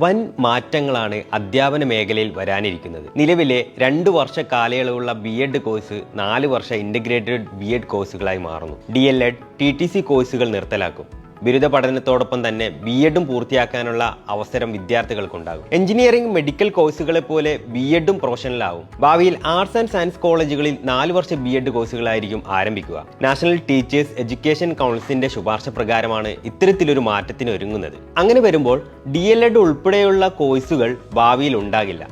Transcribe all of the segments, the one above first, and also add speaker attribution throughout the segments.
Speaker 1: വൻ മാറ്റങ്ങളാണ് അധ്യാപന മേഖലയിൽ വരാനിരിക്കുന്നത്. നിലവിലെ രണ്ട് വർഷ കാലയളവുള്ള ബി എഡ് കോഴ്സ് നാല് വർഷ ഇന്റഗ്രേറ്റഡ് ബി എഡ് കോഴ്സുകളായി മാറുന്നു. D El Ed T T C കോഴ്സുകൾ നിർത്തലാക്കും. ബിരുദ പഠനത്തോടൊപ്പം തന്നെ ബി എഡും പൂർത്തിയാക്കാനുള്ള അവസരം വിദ്യാർത്ഥികൾക്കുണ്ടാകും. എഞ്ചിനീയറിംഗ് മെഡിക്കൽ കോഴ്സുകളെ പോലെ ബി എഡും പ്രൊഫഷണലാവും ഭാവിയിൽ ആർട്സ് ആൻഡ് സയൻസ് കോളേജുകളിൽ നാല് വർഷ ബി എഡ് കോഴ്സുകളായിരിക്കും ആരംഭിക്കുക. നാഷണൽ ടീച്ചേഴ്സ് എഡ്യൂക്കേഷൻ കൗൺസിലിന്റെ ശുപാർശ പ്രകാരമാണ് ഇത്തരത്തിലൊരു മാറ്റത്തിന് ഒരുങ്ങുന്നത്. അങ്ങനെ വരുമ്പോൾ ഡി എൽ എഡ് ഉൾപ്പെടെയുള്ള കോഴ്സുകൾ ഭാവിയിൽ ഉണ്ടാകില്ല.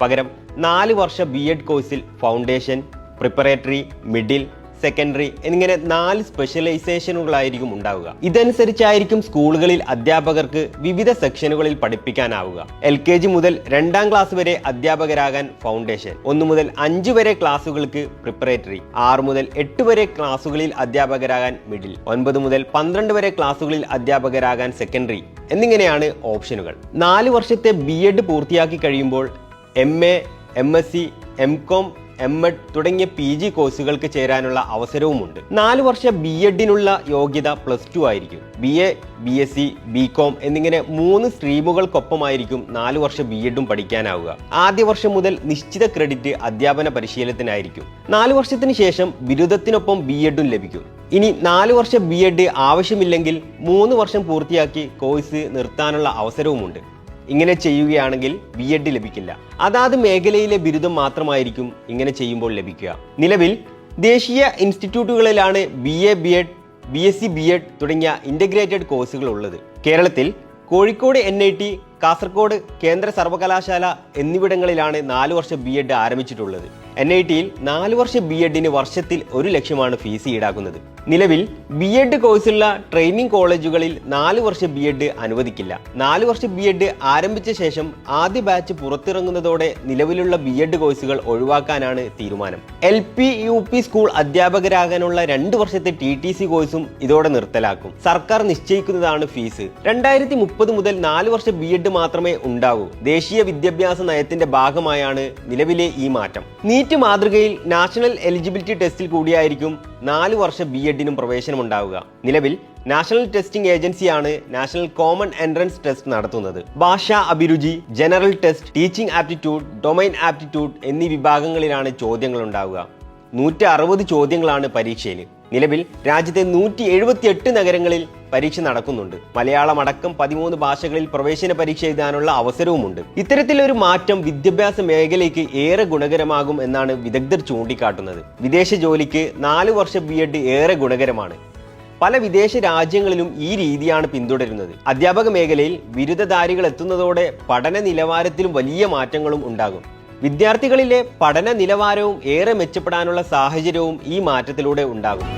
Speaker 1: പകരം നാല് വർഷ ബി എഡ് കോഴ്സിൽ ഫൗണ്ടേഷൻ പ്രിപ്പറേറ്ററി മിഡിൽ സെക്കൻഡറി എന്നിങ്ങനെ നാല് സ്പെഷ്യലൈസേഷനുകളായിരിക്കും ഉണ്ടാവുക. ഇതനുസരിച്ചായിരിക്കും സ്കൂളുകളിൽ അധ്യാപകർക്ക് വിവിധ സെക്ഷനുകളിൽ പഠിപ്പിക്കാനാവുക. എൽ കെ ജി മുതൽ രണ്ടാം ക്ലാസ് വരെ അധ്യാപകരാകാൻ ഫൗണ്ടേഷൻ ഒന്നു മുതൽ അഞ്ച് വരെ ക്ലാസ്സുകൾക്ക് പ്രിപ്പറേറ്ററി ആറ് മുതൽ എട്ട് വരെ ക്ലാസ്സുകളിൽ അധ്യാപകരാകാൻ മിഡിൽ ഒൻപത് മുതൽ പന്ത്രണ്ട് വരെ ക്ലാസ്സുകളിൽ അധ്യാപകരാകാൻ സെക്കൻഡറി എന്നിങ്ങനെയാണ് ഓപ്ഷനുകൾ നാല് വർഷത്തെ ബി എഡ് പൂർത്തിയാക്കി കഴിയുമ്പോൾ M A M S C M Com M Ed തുടങ്ങിയ പി ജി കോഴ്സുകൾക്ക് ചേരാനുള്ള അവസരവുമുണ്ട്. നാല് വർഷ ബി എഡിനുള്ള യോഗ്യത പ്ലസ് ടു ആയിരിക്കും. B A B S C B Com എന്നിങ്ങനെ മൂന്ന് സ്ട്രീമുകൾക്കൊപ്പമായിരിക്കും നാല് വർഷ ബി എഡും പഠിക്കാനാവുക. ആദ്യ വർഷം മുതൽ നിശ്ചിത ക്രെഡിറ്റ് അധ്യാപന പരിശീലനത്തിനായിരിക്കും. നാല് വർഷത്തിന് ശേഷം ബിരുദത്തിനൊപ്പം ബി എഡും ലഭിക്കും. ഇനി നാല് വർഷം ബി എഡ് ആവശ്യമില്ലെങ്കിൽ മൂന്ന് വർഷം പൂർത്തിയാക്കി കോഴ്സ് നിർത്താനുള്ള അവസരവുമുണ്ട്. ഇങ്ങനെ ചെയ്യുകയാണെങ്കിൽ ബി എഡ് ലഭിക്കില്ല. അതാത് മേഖലയിലെ ബിരുദം മാത്രമായിരിക്കും ഇങ്ങനെ ചെയ്യുമ്പോൾ ലഭിക്കുക. നിലവിൽ ദേശീയ ഇൻസ്റ്റിറ്റ്യൂട്ടുകളിലാണ് B A B Ed B S C B Ed തുടങ്ങിയ ഇന്റഗ്രേറ്റഡ് കോഴ്സുകൾ ഉള്ളത്. കേരളത്തിൽ Kozhikode N I T Kasaragod കേന്ദ്ര സർവകലാശാല എന്നിവിടങ്ങളിലാണ് നാല് വർഷം ബി എഡ് ആരംഭിച്ചിട്ടുള്ളത്. എൻ ഐ ടിയിൽ നാല് വർഷ ബി എഡിന് വർഷത്തിൽ ഒരു ലക്ഷമാണ് ഫീസ് ഈടാക്കുന്നത്. നിലവിൽ ബി എഡ് കോഴ്സുള്ള ട്രെയിനിങ് കോളേജുകളിൽ നാല് വർഷ ബി എഡ് അനുവദിക്കില്ല. നാല് വർഷ ബി എഡ് ആരംഭിച്ച ശേഷം ആദ്യ ബാച്ച് പുറത്തിറങ്ങുന്നതോടെ നിലവിലുള്ള ബി എഡ് കോഴ്സുകൾ ഒഴിവാക്കാനാണ് തീരുമാനം. L P U P school അധ്യാപകരാകാനുള്ള രണ്ട് വർഷത്തെ ടി ടി സി കോഴ്സും ഇതോടെ നിർത്തലാക്കും. സർക്കാർ നിശ്ചയിക്കുന്നതാണ് ഫീസ് രണ്ടായിരത്തി മുപ്പത് മുതൽ നാല് വർഷ ബി എഡ് മാത്രമേ ഉണ്ടാകൂ ദേശീയ വിദ്യാഭ്യാസ നയത്തിന്റെ ഭാഗമായാണ് നിലവിലെ ഈ മാറ്റം. മാതൃകയിൽ നാഷണൽ എലിജിബിലിറ്റി ടെസ്റ്റിൽ കൂടിയായിരിക്കും നാല് വർഷ ബി എഡിനും പ്രവേശനമുണ്ടാവുക. നിലവിൽ നാഷണൽ ടെസ്റ്റിംഗ് ഏജൻസിയാണ് നാഷണൽ കോമൺ എൻട്രൻസ് ടെസ്റ്റ് നടത്തുന്നത്. ഭാഷാ അഭിരുചി general test teaching aptitude domain aptitude എന്നീ വിഭാഗങ്ങളിലാണ് ചോദ്യങ്ങൾ ഉണ്ടാവുക നൂറ്റി അറുപത് ചോദ്യങ്ങളാണ് പരീക്ഷയിൽ നിലവിൽ രാജ്യത്തെ നൂറ്റി എഴുപത്തിയെട്ട് നഗരങ്ങളിൽ പരീക്ഷ നടക്കുന്നുണ്ട്. മലയാളം അടക്കം പതിമൂന്ന് ഭാഷകളിൽ പ്രവേശന പരീക്ഷ എഴുതാനുള്ള അവസരവുമുണ്ട്. ഇത്തരത്തിലൊരു മാറ്റം വിദ്യാഭ്യാസ മേഖലയ്ക്ക് ഏറെ ഗുണകരമാകും എന്നാണ് വിദഗ്ധർ ചൂണ്ടിക്കാട്ടുന്നത്. വിദേശ ജോലിക്ക് നാല് വർഷ ബി എഡ് ഏറെ ഗുണകരമാണ്. പല വിദേശ രാജ്യങ്ങളിലും ഈ രീതിയാണ് പിന്തുടരുന്നത്. അധ്യാപക മേഖലയിൽ ബിരുദധാരികൾ എത്തുന്നതോടെ പഠന നിലവാരത്തിലും വലിയ മാറ്റങ്ങളും ഉണ്ടാകും. വിദ്യാർത്ഥികളിലെ പഠന നിലവാരവും ഏറെ മെച്ചപ്പെടാനുള്ള സാഹചര്യവും ഈ മാറ്റത്തിലൂടെ ഉണ്ടാകും.